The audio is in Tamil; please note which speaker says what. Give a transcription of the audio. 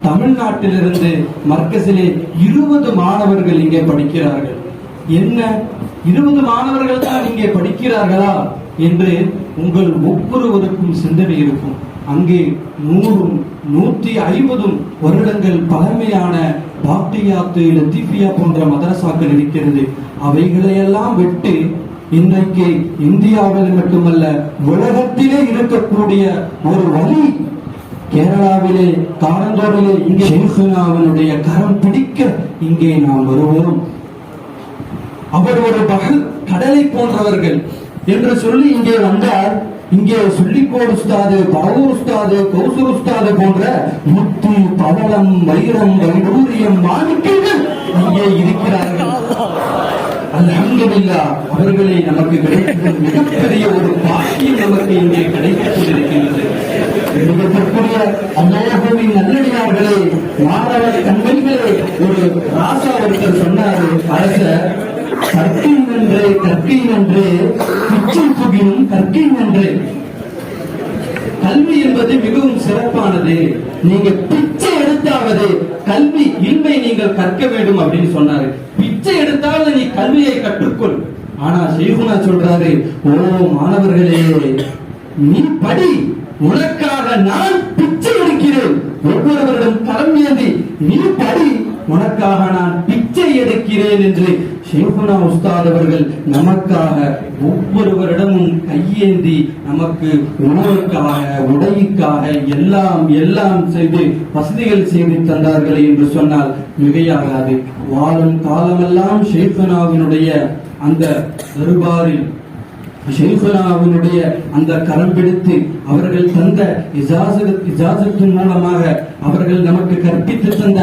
Speaker 1: தமிழ்நாட்டிலிருந்து மர்க்கசிலே இருபது மாணவர்கள் இங்கே படிக்கிறார்கள். என்ன? இருபது மாணவர்கள் தான் இங்கே படிக்கிறார்களா? என்று உங்கள் ஒவ்வொருவருக்கும் சிந்தனை இருக்கும். அங்கே நூறும் நூற்றி ஐம்பதும் வருடங்கள் பழமையான பாக்டியாத்து லத்தீபியா போன்ற மதரசாக்கள் இருக்கிறது. அவைகளையெல்லாம் விட்டு இன்றைக்கு இந்தியாவில் மட்டுமல்ல உலகத்திலே இருக்கக்கூடிய ஒரு வழி கேரளாவிலே காரந்தோரிலே இங்கே ஷேகுனாவினுடைய கரம் பிடிக்க இங்கே நாம் வருவோம். அவர் ஒரு பகல் கடலை போன்றவர்கள் என்று சொல்லி இங்கே வந்தால் இங்கே சொல்லிக்கோடு உஸ்தாது பாவூர் உஸ்தாது கௌசூர் உஸ்தாது போன்ற முத்து பவளம் வைரம் வைடூரியம் மாணிக்கங்கள் இங்கே இருக்கிறார்கள். அல்ஹம்துலில்லா அவர்களை நமக்கு கிடைக்கிற மிகப்பெரிய ஒரு பாக்கியம் நமக்கு இங்கே கிடைத்துக் கொண்டிருக்கின்றது. இருக்கக்கூடிய அல்லாஹுவின் நல்லடியார்களே மாணவ தன்மைகளே ஒரு ராசா ஒருத்தர் சொன்னாரு அரச கற்கை நன்றே கற்கை நன்றே பிச்சை புகினும் கற்கை நன்றே. கல்வி என்பது மிகவும் சிறப்பானது. நீங்க பிச்சை எடுத்தாவது கல்வி இன்மை நீங்கள் கற்க வேண்டும் அப்படின்னு சொன்னாரு. பிச்சை எடுத்தாவது நீ கல்வியை கற்றுக்கொள். ஆனா ஷேகுனா சொல்றாரு ஓ மாணவர்களே நீ படி உனக்காக நான் பிச்சை எடுக்கிறேன். ஒவ்வொருவரிடம் கரம் ஏந்தி நீ படி உனக்காக நான் பிச்சை எடுக்கிறேன் என்று ஷேகுனா உஸ்தாத் அவர்கள் நமக்காக ஒவ்வொருவரிடமும் கையேந்தி நமக்கு உணவுக்காக உடைக்காக எல்லாம் எல்லாம் செய்து வசதிகள் செய்து தந்தார்கள் என்று சொன்னால் மிகையாகாது. வாழும் காலமெல்லாம் ஷேகுனாவினுடைய அந்த தருபாரில் அவனுடைய அந்த கரம் பிடித்து அவர்கள் தந்த இஜாசத்தின் மூலமாக அவர்கள் நமக்கு கற்பித்து தந்த